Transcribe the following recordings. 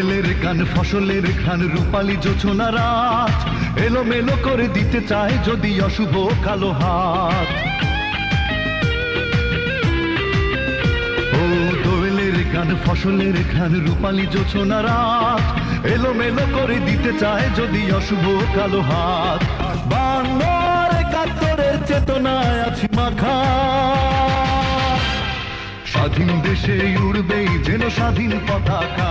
দোয়েলের গান, ফসলের ঘ্রাণ, রূপালী জোছনা রাত এলোমেলো করে দিতে চায় যদি অশুভ কালো হাত। ও দোয়েলের গান, ফসলের ঘ্রাণ, রূপালী জোছনা রাত এলোমেলো করে দিতে চায় যদি অশুভ কালো হাত। বাংলার একাত্তরের চেতনায় আছি মাখা। স্বাধীন দেশে উড়বেই যেন স্বাধীন পতাকা।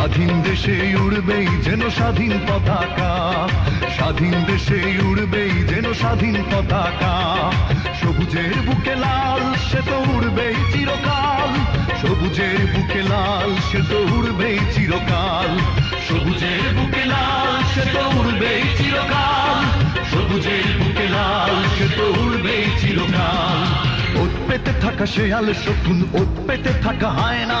স্বাধীন দেশে উড়বেই যেন স্বাধীন পতাকা। স্বাধীন দেশে উড়বেই যেন স্বাধীন পতাকা। সবুজের বুকে লাল, সে তো উড়বেই চিরকাল। সবুজের বুকে লাল, সে তো উড়বেই চিরকাল। সবুজের বুকে লাল, সে তো উড়বেই চিরকাল। সবুজের বুকে লাল, সে তো উড়বেই চিরকাল। ওত পেতে থাকা শেয়াল শকুন, ওত পেতে থাকা হয় না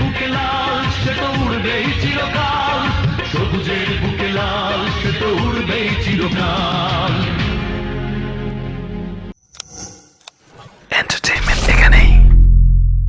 No.